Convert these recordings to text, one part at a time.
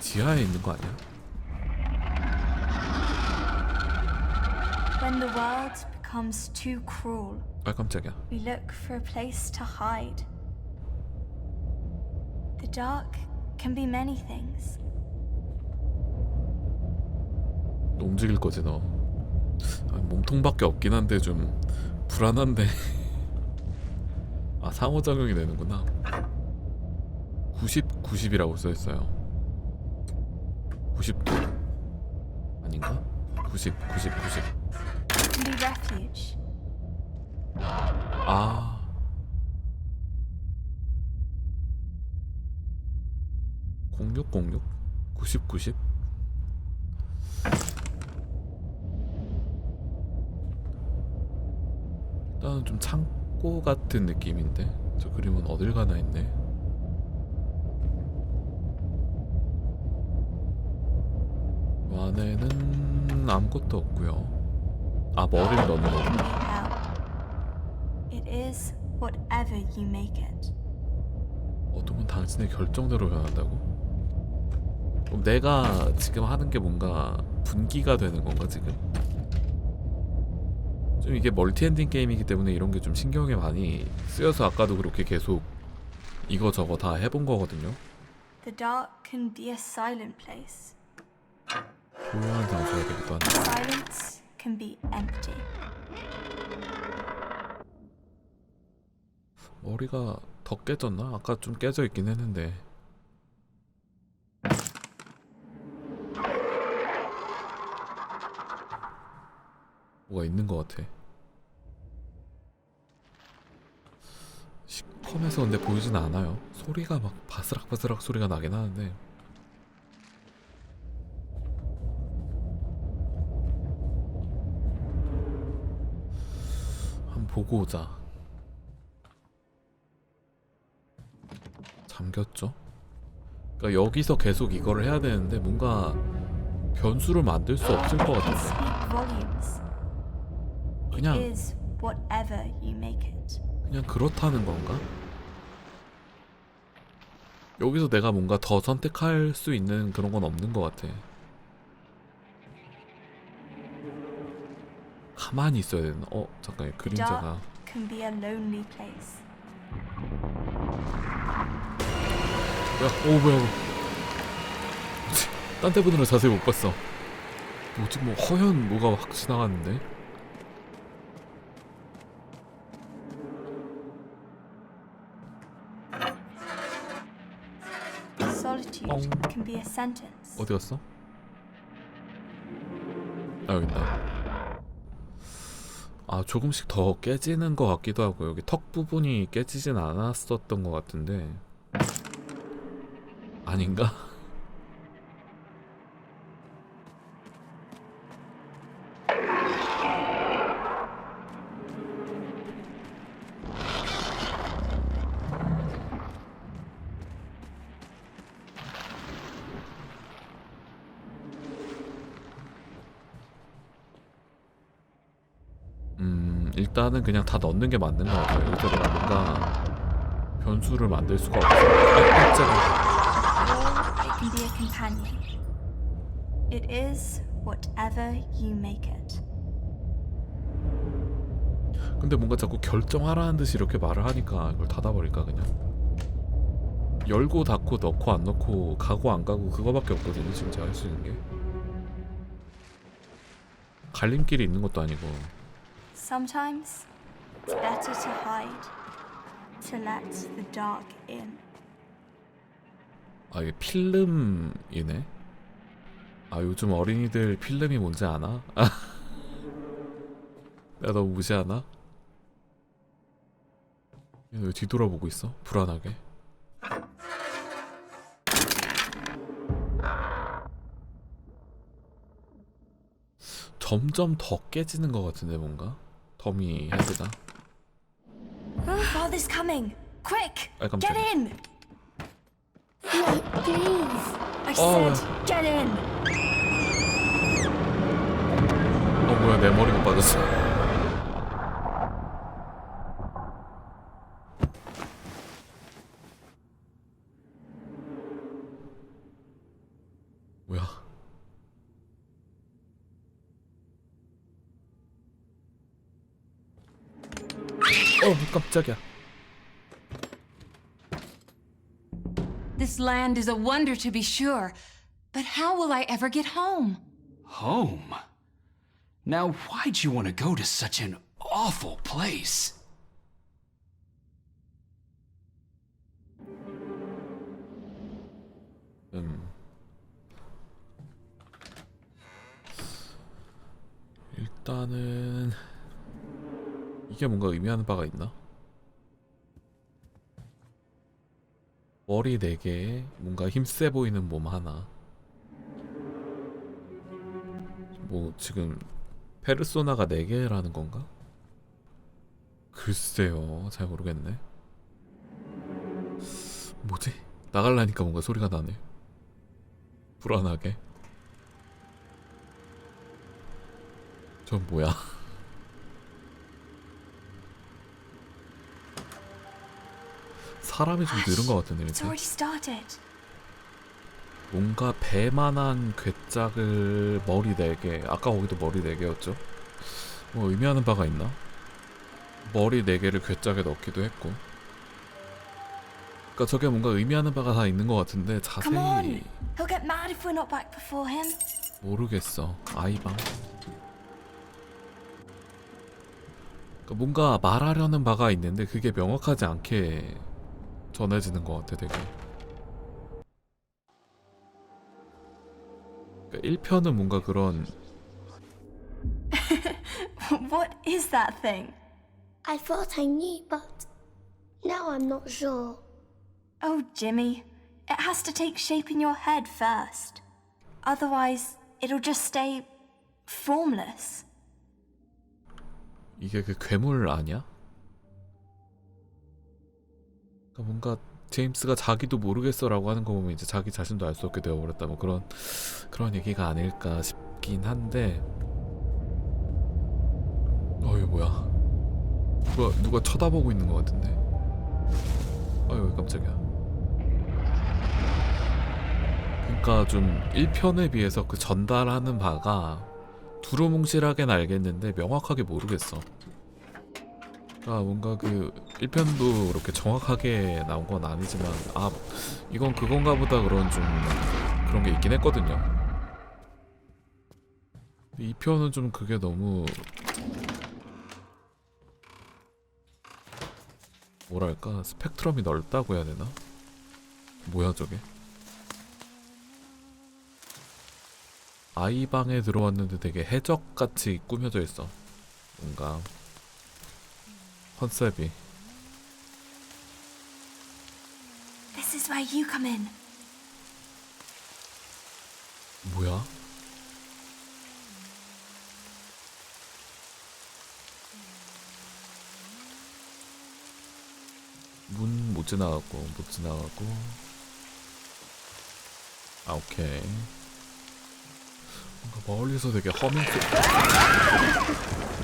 지하에 있는 거 아니야? When the world becomes too cruel, 아 깜짝이야. we look for a place to hide. The dark can be many things. 너 움직일 거지 너. 아, 몸통밖에 없긴 한데 좀 불안한데. 아 상호작용이 되는구나. 90 90이라고 써 있어요. 90 아닌가? 90 90 90. It can be refuge. 아. 공육공육 90 90 일단은 좀 창고 같은 느낌인데 저 그림은 어딜 가나 했네 안에는 아무것도 없고요 아 머리를 넣는 It 거 can be hell. It is whatever you make it. 어둠은 당신의 결정대로 변한다고? 그럼 내가 지금 하는 게 뭔가 분기가 되는 건가 지금? 좀 이게 멀티엔딩 게임이기 때문에 이런 게 좀 신경에 많이 쓰여서 아까도 그렇게 계속 이거 저거 다 해본 거거든요. The dark can be a silent place. 조용한 장소가 되기도 한다. Silence can be empty. 머리가 더 깨졌나? 아까 좀 깨져 있긴 했는데. 뭐가 있는 것 같아. 시컴에서 근데 보이진 않아요. 소리가 막 바스락바스락 소리가 나긴 하는데. 보고 오자. 잠겼죠? 그러니까 여기서 계속 이거를 해야 되는데 뭔가 변수를 만들 수 없을 것. It 그냥. 그냥 그렇다는 건가? 여기서 내가 뭔가 더 선택할 수 있는 그런 건 없는 것 같아. 가만히 있어야 되나? 어 잠깐 그림자가 can be a lonely place. 뭐야? 오 뭐야? 딴데 보느라 자세히 못 봤어. 뭐지 뭐 허연 뭐가 확 지나갔는데? Solitude 엉. can be a sentence. 어디 갔어? 아 여기 있다. 아 조금씩 더 깨지는 것 같기도 하고 여기 턱 부분이 깨지진 않았었던 것 같은데 아닌가? 음 일단은 그냥 다 넣는 게 맞는 것 같아요. 여기서 내가 뭔가 변수를 만들 수가 없어. 아 깜짝이야. It can be a companion. It is whatever you make it. 근데 뭔가 자꾸 결정하라는 듯이 이렇게 말을 하니까 이걸 닫아버릴까 그냥 열고 닫고 넣고 안 넣고 가고 안 가고 그거밖에 없거든요 지금 제가 할 수 있는 게 갈림길이 있는 것도 아니고 Sometimes it's better to hide, to let the dark in. 아 이게 필름이네 아 요즘 어린이들 필름이 뭔지 아나? 내가 너무 무시하나? 얘왜 뒤돌아보고 있어? 불안하게 점점 더 깨지는 것 같은데 뭔가 더미 헤드가 Father's coming! Quick! 아 Get 깜짝이야 in! No, please. I Oh. said, get in! 어 뭐야 내 머리가 빠졌어 어 깜짝이야. This land is a wonder to be sure, but how will I ever get home? Home? Now, why'd you want to go to such an awful place? 음. 일단은 이게 뭔가 의미하는 바가 있나? 머리 4개에 뭔가 힘세 보이는 몸 하나 뭐 지금 페르소나가 4개라는 건가? 글쎄요 잘 모르겠네 뭐지? 나갈라니까 뭔가 소리가 나네 불안하게 전 뭐야 사람이 좀 늘은 것 같은데 started. 뭔가 배만한 괴짝을 머리 4개 아까 거기도 머리 4개였죠 뭐 의미하는 바가 있나? 머리 4개를 괴짝에 넣기도 했고 그러니까 저게 뭔가 의미하는 바가 다 있는 것 같은데. 자세히. 모르겠어 아이방 그러니까 뭔가 말하려는 바가 있는데 그게 명확하지 않게 전해지는 것 같아 되게 그러니까 1편은 뭔가 그런 what is that thing? I thought I knew, but now I'm not sure. Oh, Jimmy. It has to take shape in your head first. Otherwise, it'll just stay formless. 이게 그 괴물 아니야? 뭔가 제임스가 자기도 모르겠어라고 하는 거 보면 이제 자기 자신도 알 수 없게 되어버렸다. 뭐 그런 그런 얘기가 아닐까 싶긴 한데. 어 이거 뭐야? 누가 누가 쳐다보고 있는 것 같은데? 아유 깜짝이야. 그러니까 좀 1편에 비해서 그 전달하는 바가 두루뭉실하게는 알겠는데 명확하게 모르겠어. 아 뭔가 그 1편도 그렇게 정확하게 나온 건 아니지만 아 이건 그건가 보다 그런 좀 그런 게 있긴 했거든요. 2편은 좀 그게 너무 뭐랄까 스펙트럼이 넓다고 해야 되나? 뭐야 저게? 아이 방에 들어왔는데 되게 해적같이 꾸며져 있어. 뭔가 컨셉이 This is where you come in. 뭐야? 문 못 지나가고 못 지나가고 아 오케이 뭔가 멀리서 되게 허밍 소 허밍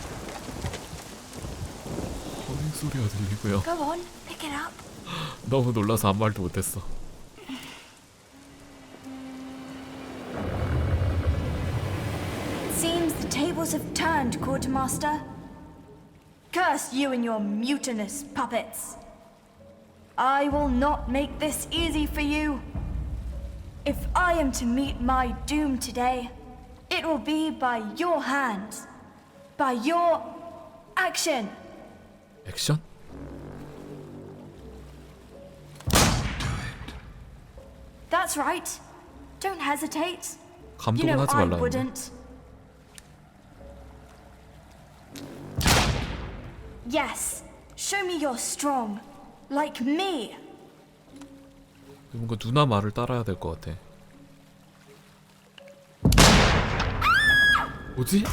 소리가 들리고요 Go on, pick it up. 너무 놀라서 아무 말도 못했어 Seems the tables have turned, Quartermaster. Curse you and your mutinous puppets. I will not make this easy for you. If I am to meet my doom today, it will be by your hands, by your action. 액션? That's right. Don't hesitate. You 감독은 know 하지 I 말라는데 wouldn't. Yes, show me you're strong, like me. 뭔가 누나 말을 따라야 될 것 같아. 뭐지?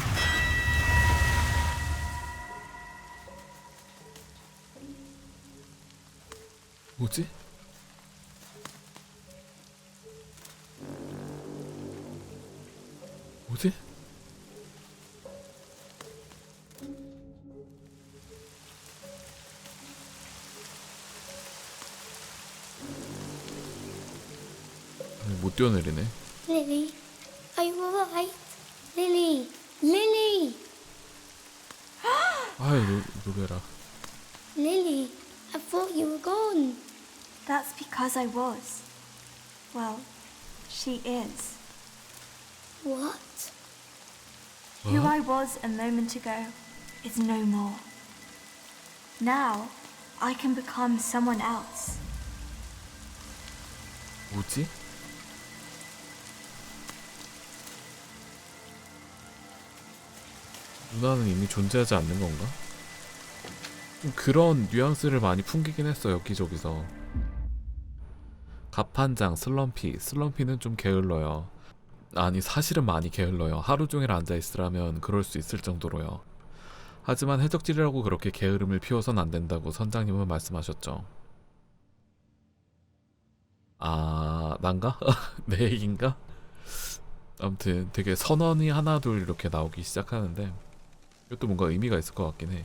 뭐지? 뭐지? 못 뛰어내리네. Lily, are you alright? Lily, Lily, 아이 노, 노래라 Lily, I thought you were gone. Because I was. Well, she is. What? Who I was a moment ago is no more. Now, I can become someone else. 뭐지? 누나는 이미 존재하지 않는 건가? 좀 그런 뉘앙스를 많이 풍기긴 했어 여기저기서 갑판장 슬럼피 슬럼피는 좀 게을러요 아니 사실은 많이 게을러요 하루 종일 앉아있으라면 그럴 수 있을 정도로요 하지만 해적질이라고 그렇게 게으름을 피워선 안 된다고 선장님은 말씀하셨죠 아 난가? 내 얘긴가? 아무튼 되게 선언이 하나 둘 이렇게 나오기 시작하는데 이것도 뭔가 의미가 있을 것 같긴 해.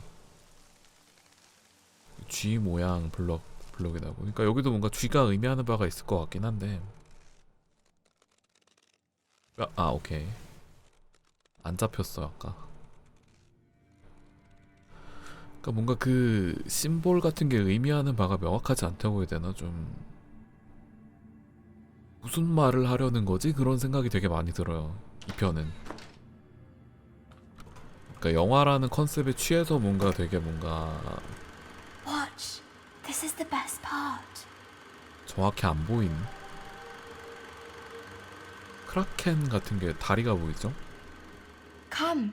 G 모양 블럭 블럭이라고. 그러니까 여기도 뭔가 G가 의미하는 바가 있을 것 같긴 한데. 아, 아 오케이. 안 잡혔어 아까. 그러니까 뭔가 그 심볼 같은 게 의미하는 바가 명확하지 않다고 해야 되나 좀 무슨 말을 하려는 거지 그런 생각이 되게 많이 들어요 이 편은. 그러니까 영화라는 컨셉에 취해서 뭔가 되게 뭔가. This is the best part. 정확히 안 보인 크라켄 같은 게 다리가 보이죠? Come.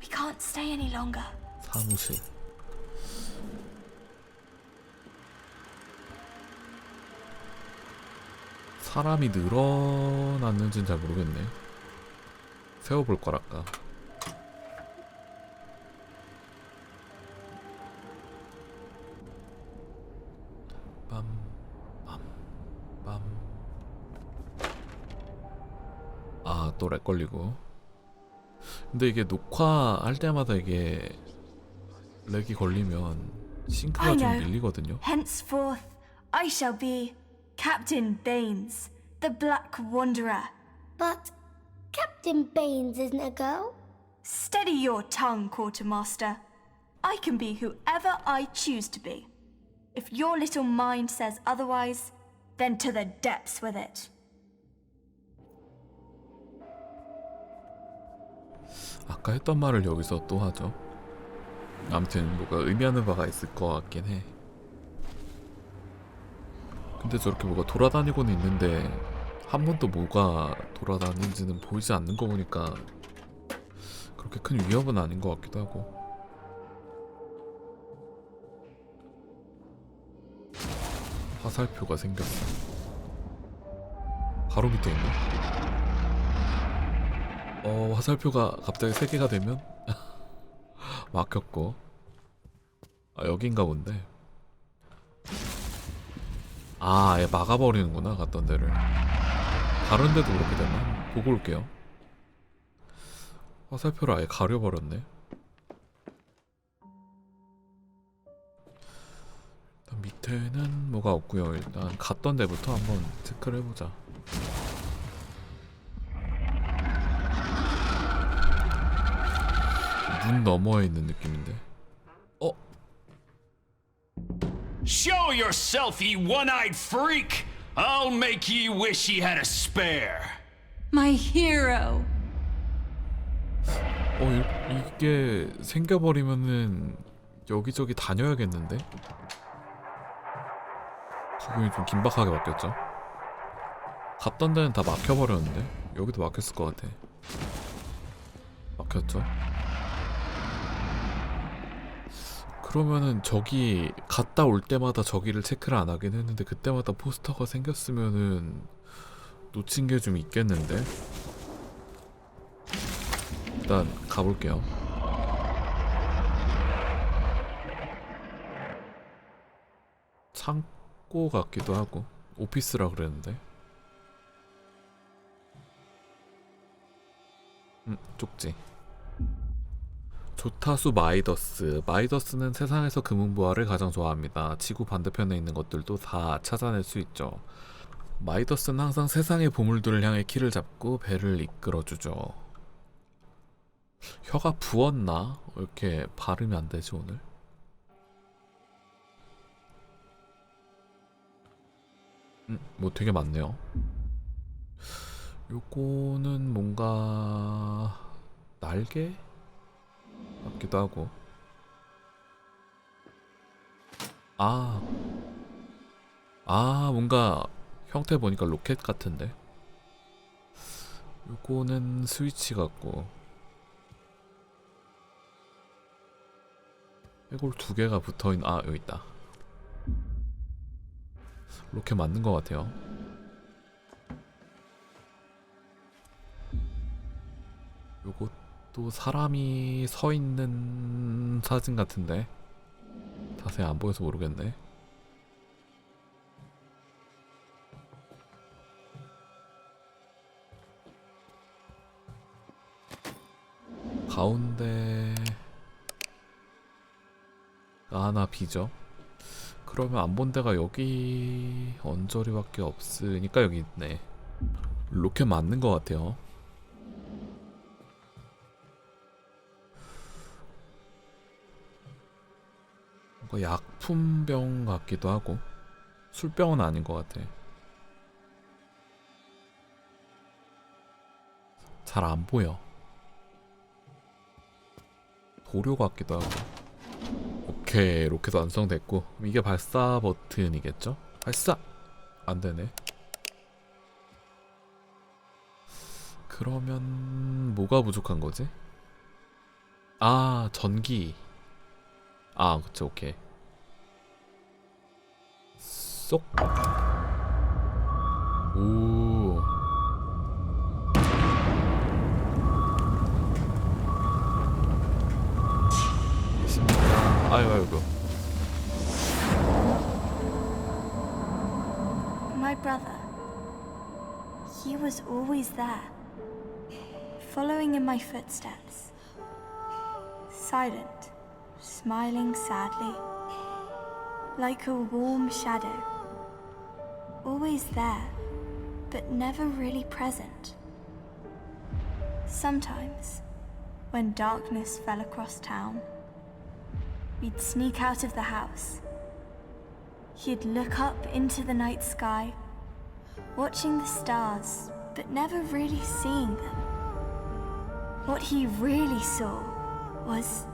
We can't stay any longer. 사무실 사람이 늘어났는지는 잘 모르겠네 세워볼 거랄까 빰빰빰 아또 렉 걸리고 근데 이게 녹화할 때마다 이게 렉이 걸리면 싱크가 좀. 밀리거든요. Henceforth, I shall be Captain Baines, the Black Wanderer. But Captain Baines isn't a girl. Steady your tongue, Quartermaster. I can be whoever I choose to be. If your little mind says otherwise, then to the depths with it. 아까 했던 말을 여기서 또 하죠. 아무튼 뭐가 의미하는 바가 있을 것 같긴 해. 근데 저렇게 뭐가 돌아다니고는 있는데 한 번도 뭐가 돌아다니는지는 보이지 않는 거 보니까 그렇게 큰 위협은 아닌 것 같기도 하고. 화살표가 생겼어. 바로 밑에 있네. 어 화살표가 갑자기 세 개가 되면? 막혔고. 아 여긴가 본데. 아 아예 막아버리는구나 갔던 데를. 다른 데도 그렇게 되나? 보고 올게요. 화살표를 아예 가려버렸네 밑에는 뭐가 없고요 일단 갔던 데부터 한번 체크를 해보자 문 너머에 있는 느낌인데 어? Show yourself, ye one eyed freak! I'll make ye wish ye had a spare. My hero. 어 이, 이게 생겨버리면은 여기저기 다녀야겠는데? 기분이 좀 긴박하게 바뀌었죠? 갔던 데는 다 막혀버렸는데 여기도 막혔을 것 같아. 막혔죠? 그러면은 저기 갔다 올 때마다 저기를 체크를 안 하긴 했는데 그때마다 포스터가 생겼으면은 놓친 게 좀 있겠는데? 일단 가볼게요. 창 고 같기도 하고 오피스라 그랬는데. 음, 쪽지. 조타수 마이더스. 마이더스는 세상에서 금은보화를 가장 좋아합니다. 지구 반대편에 있는 것들도 다 찾아낼 수 있죠. 마이더스는 항상 세상의 보물들을 향해 키를 잡고 배를 이끌어주죠. 혀가 부었나? 왜 이렇게 발음이 안 되지 오늘? 음, 뭐 되게 많네요. 요거는 뭔가 날개 같기도 하고. 아, 아 뭔가 형태 보니까 로켓 같은데. 요거는 스위치 같고. 해골 두 개가 붙어 있는 아 여기 있다. 로켓 맞는 것 같아요. 요것도 사람이 서 있는 사진 같은데 자세히 안 보여서 모르겠네. 가운데 하나 비죠. 그러면 안 본 데가 여기 언저리밖에 없으니까 여기 있네. 로켓 맞는 것 같아요. 뭔가 약품병 같기도 하고 술병은 아닌 것 같아. 잘 안 보여. 도료 같기도 하고. 오케이 로켓 완성됐고 이게 발사 버튼이겠죠? 발사! 안 되네. 그러면 뭐가 부족한 거지? 아 전기. 아 그치 오케이. 쏙. 오. 아유 아이고. My brother. He was always there, following in my footsteps. Silent, smiling sadly, like a warm shadow. Always there, but never really present. Sometimes, when darkness fell across town, we'd sneak out of the house. He'd look up into the night sky, watching the stars, but never really seeing them. What he really saw was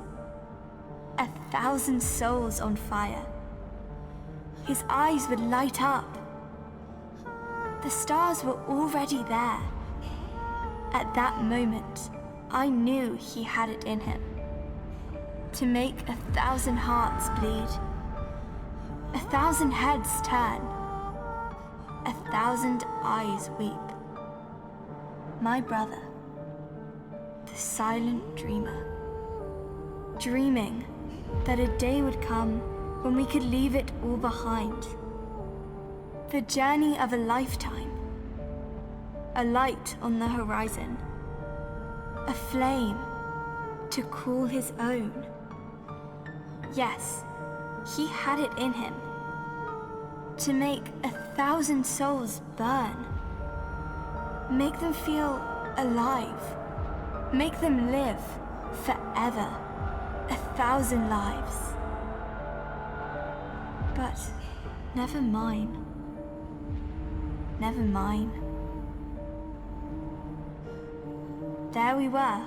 a thousand souls on fire. His eyes would light up. The stars were already there. At that moment, I knew he had it in him. To make a thousand hearts bleed, a thousand heads turn, a thousand eyes weep. My brother, the silent dreamer, dreaming that a day would come when we could leave it all behind. The journey of a lifetime, a light on the horizon, a flame to call his own. Yes, he had it in him to make a thousand souls burn, make them feel alive, make them live forever, a thousand lives. But never mine, never mine. There we were,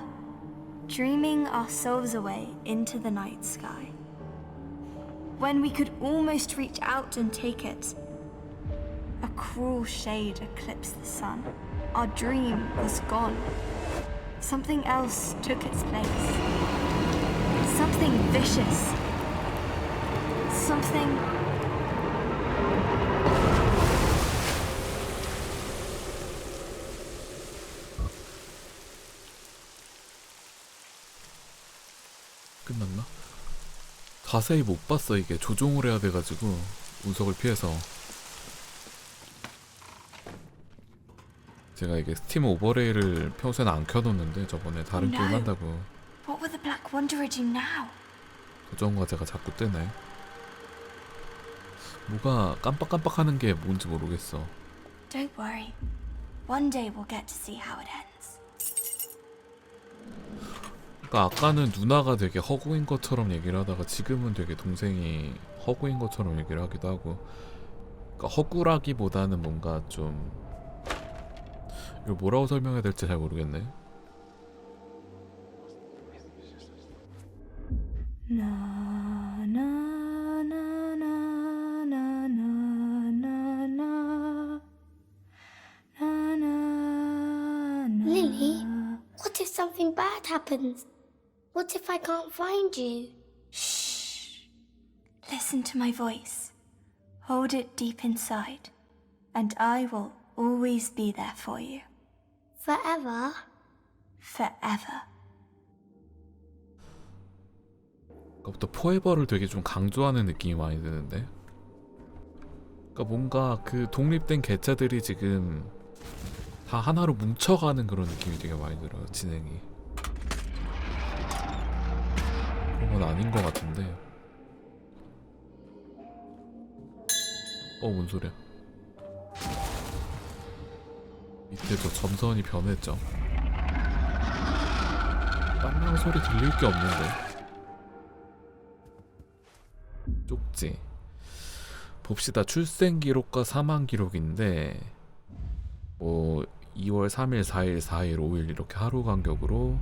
dreaming our souls away into the night sky. When we could almost reach out and take it, a cruel shade eclipsed the sun. Our dream was gone. Something else took its place. Something vicious. Something. 자세히 못 봤어 이게 조종을 해야 돼가지고 운석을 피해서 제가 이게 스팀 오버레이를 평소에는 안 켜놓는데 저번에 다른 게임 No. 한다고? 조정 과제가 자꾸 뜨네 뭐가 깜빡깜빡하는 게 뭔지 모르겠어 Don't worry. One day we'll get to see how it ends. 그러니까 아까는 누나가 되게 허구인 것처럼 얘기를 하다가 지금은 되게 동생이 허구인 것처럼 얘기를 하기도 하고 그러니까 허구라기보다는 뭔가 좀 이거 뭐라고 설명해야 될지 잘 모르겠네. 나 something bad happens? What if I can't find you? Shh. Listen to my voice. Hold it deep inside, and I will always be there for you. Forever? Forever. 아까부터 포에버를 되게 좀 강조하는 느낌이 많이 드는데 그러니까 뭔가 그 독립된 개체들이 지금 다 하나로 뭉쳐가는 그런 느낌이 되게 많이 들어요 진행이 그런 건 아닌 것 같은데. 어 뭔 소리야? 밑에 저 점선이 변했죠? 딴랑 소리 들릴 게 없는데. 쪽지. 봅시다. 출생 기록과 사망 기록인데 뭐 2월 3일, 4일, 4일, 5일 이렇게 하루 간격으로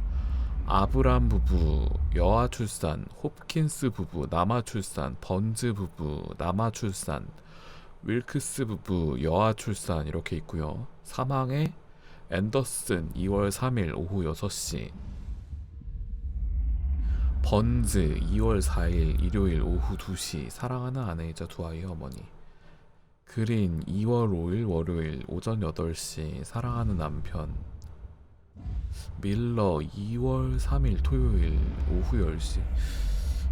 아브람 부부 여아 출산, 홉킨스 부부 남아 출산, 번즈 부부 남아 출산, 윌크스 부부 여아 출산 이렇게 있고요. 사망에 앤더슨 2월 3일 오후 6시. 번즈 2월 4일 일요일 오후 2시. 사랑하는 아내이자 두 아이의 어머니. 그린 2월 5일 월요일 오전 8시. 사랑하는 남편 밀러 2월 3일 토요일 오후 10시.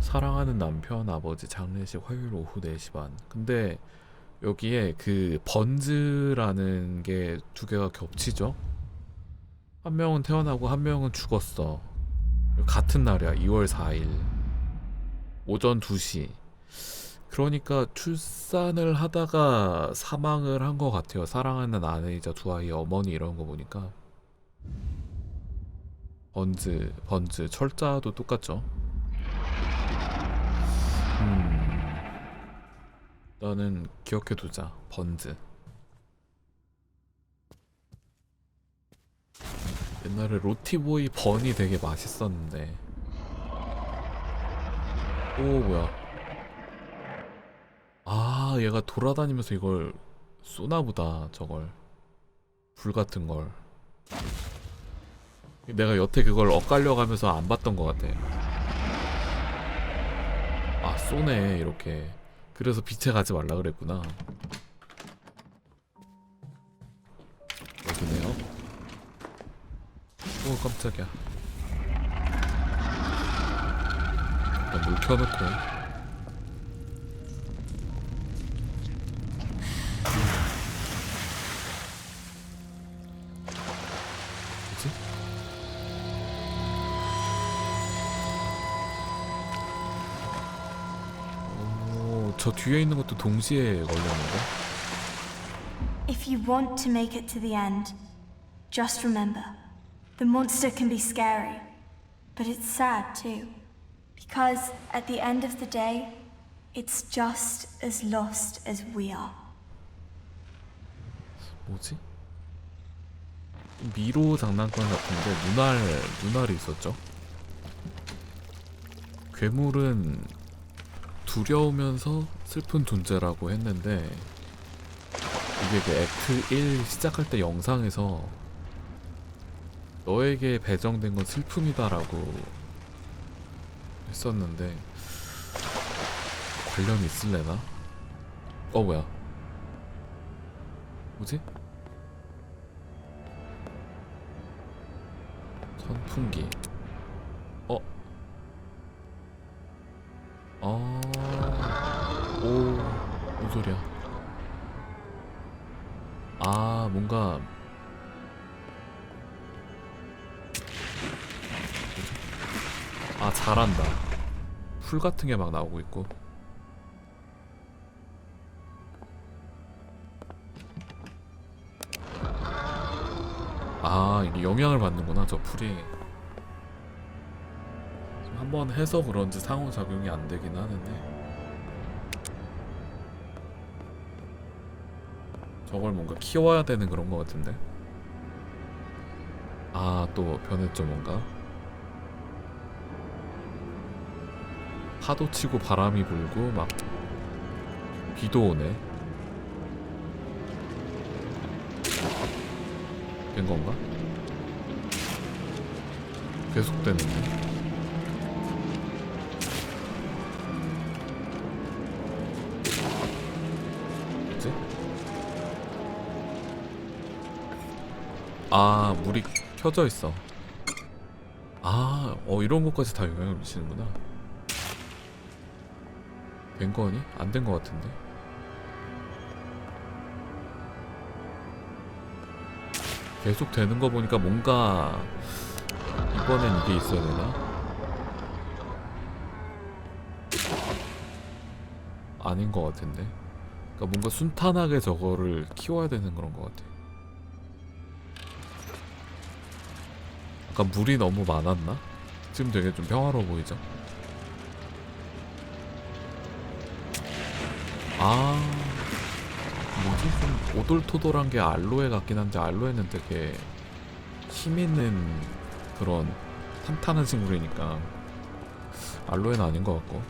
사랑하는 남편 아버지 장례식 화요일 오후 4시 반. 근데 여기에 그 번즈라는 게 두 개가 겹치죠? 한 명은 태어나고 한 명은 죽었어. 같은 날이야 2월 4일. 오전 2시. 그러니까 출산을 하다가 사망을 한 것 같아요. 사랑하는 아내이자 두 아이의 어머니 이런 거 보니까 번즈 번즈. 철자도 똑같죠? 음. 나는 기억해두자. 번즈. 옛날에 로티보이 번이 되게 맛있었는데. 오 뭐야. 아 얘가 돌아다니면서 이걸 쏘나보다 저걸. 불 같은 걸 내가 여태 그걸 엇갈려 가면서 안 봤던 것 같아. 아 쏘네 이렇게. 그래서 빛에 가지 말라 그랬구나. 여기네요. 오 깜짝이야. 일단 물 켜놓고 저 뒤에 있는 것도 동시에 걸렸는데? If you want to make it to the end, just remember the monster can be scary, but it's sad too. Because at the end of the day, it's just as lost as we are. 뭐지? 미로 장난감 같은데 눈알 눈알이 있었죠? 괴물은 두려우면서 슬픈 존재라고 했는데 이게 그 액트 1 시작할 때 영상에서 너에게 배정된 건 슬픔이다라고 했었는데 관련이 있을래나? 어 뭐야? 뭐지? 선풍기. 소리야? 아, 뭔가. 아, 잘한다. 풀 같은 게 막 나오고 있고. 아 이게 영향을 받는구나 저 풀이 한번 해서 그런지 상호작용이 안 되긴 하는데 저걸 뭔가 키워야 되는 그런 거 같은데? 아 또 변했죠 뭔가. 파도 치고 바람이 불고 막 비도 오네. 된 건가? 계속 되는데 아 물이 켜져 있어. 아, 어 이런 것까지 다 영향을 미치는구나. 된 거니? 안 된 거 같은데. 계속 되는 거 보니까 뭔가 이번엔 이게 있어야 되나? 아닌 거 같은데. 그러니까 뭔가 순탄하게 저거를 키워야 되는 그런 거 같아 아까 물이 너무 많았나? 지금 되게 좀 평화로워 보이죠? 아 뭐지 좀 오돌토돌한 게 알로에 같긴 한데 알로에는 되게 힘 있는 그런 탄탄한 식물이니까 알로에는 아닌 것 같고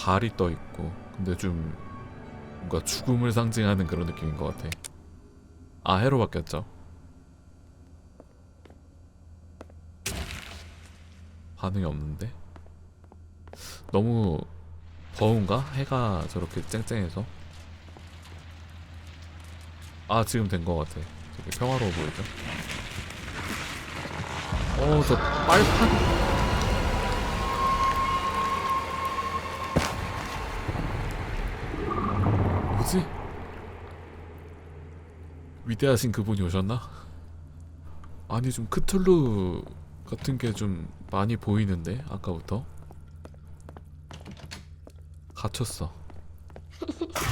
달이 떠 있고 근데 좀 뭔가 죽음을 상징하는 그런 느낌인 것 같아. 아 해로 바뀌었죠? 반응이 없는데? 너무 더운가? 해가 저렇게 쨍쨍해서? 아 지금 된 것 같아. 되게 평화로워 보이죠? 어저 빨판 뭐지? 위대하신 그분이 오셨나? 아니 좀 크툴루 같은 게 좀 많이 보이는데 아까부터 갇혔어